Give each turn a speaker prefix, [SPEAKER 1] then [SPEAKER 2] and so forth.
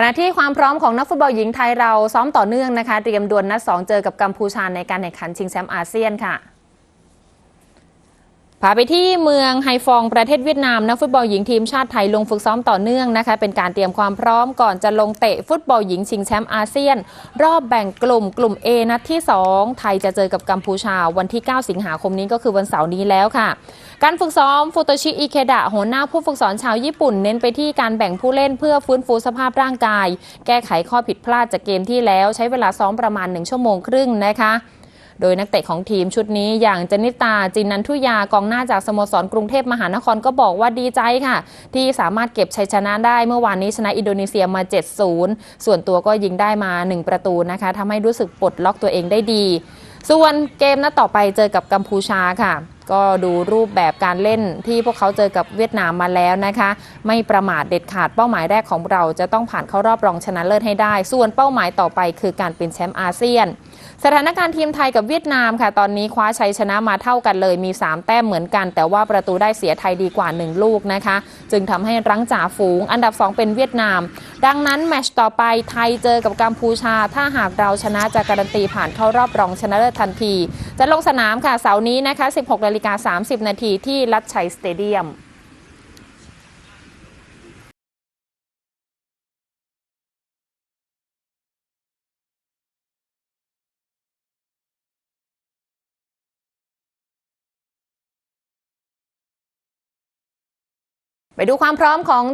[SPEAKER 1] ขณะที่ความพร้อมของนักฟุตบอลหญิงไทยเราซ้อมต่อเนื่องนะคะ เตรียมดวลนัด 2 เจอกับกัมพูชาในการแข่งขันชิงแชมป์อาเซียนค่ะ พาไปที่เมืองไฮฟองประเทศเวียดนามนักฟุตบอลหญิงทีมชาติไทยลงฝึกซ้อมต่อเนื่องนะคะ เป็นการเตรียมความพร้อมก่อนจะลงเตะฟุตบอลหญิงชิงแชมป์อาเซียน รอบแบ่งกลุ่มกลุ่ม A นัดที่ 2 ไทยจะเจอกับกัมพูชาวันที่ 9 สิงหาคมนี้ก็คือวันเสาร์นี้แล้วค่ะ การฝึกซ้อมฟูโตชิอิเคดะหัวหน้าผู้ฝึกสอนชาวญี่ปุ่น เน้นไปที่การแบ่งผู้เล่นเพื่อฟื้นฟูสภาพร่างกาย แก้ไขข้อผิดพลาดจากเกมที่แล้วใช้เวลาซ้อมประมาณ1ชั่วโมงครึ่งนะคะ โดยนักเตะของทีมชุดนี้อย่างจนิตาจินนันทุยากองหน้าจากสโมสรกรุงเทพมหานครก็บอกว่าดีใจค่ะ ที่สามารถเก็บชัยชนะได้เมื่อวานนี้ชนะอินโดนีเซียมา 7-0 ส่วนตัวก็ยิงได้มา 1 ประตูนะคะทำให้รู้สึกปลดล็อกตัวเองได้ดี ส่วนเกมนัดต่อไปเจอกับกัมพูชาค่ะก็ดูรูปแบบการเล่นที่พวกเขาเจอกับเวียดนามมาแล้วนะคะ ไม่ประมาทเด็ดขาดเป้าหมายแรกของเราจะต้องผ่านเข้ารอบรองชนะเลิศให้ได้ ส่วนเป้าหมายต่อไปคือการเป็นแชมป์อาเซียน สถานการณ์ทีมไทยกับเวียดนามค่ะ ตอนนี้คว้าชัยชนะมาเท่ากันเลยมี 3 แต้มเหมือนกัน แต่ว่าประตูได้เสียไทยดีกว่า 1 ลูกนะคะ จึงทำให้รั้งจ่าฝูง อันดับ 2 เป็นเวียดนาม ดังนั้นแมตช์ต่อไปไทยเจอกับกัมพูชา ถ้าหากเราชนะจะการันตีผ่านเข้ารอบรองชนะเลิศทันที จะลงสนามค่ะเสาร์นี้นะคะ 16นาฬิกา30 นาทีที่ลัดชัยสเตเดียม ไปดูความพร้อมของ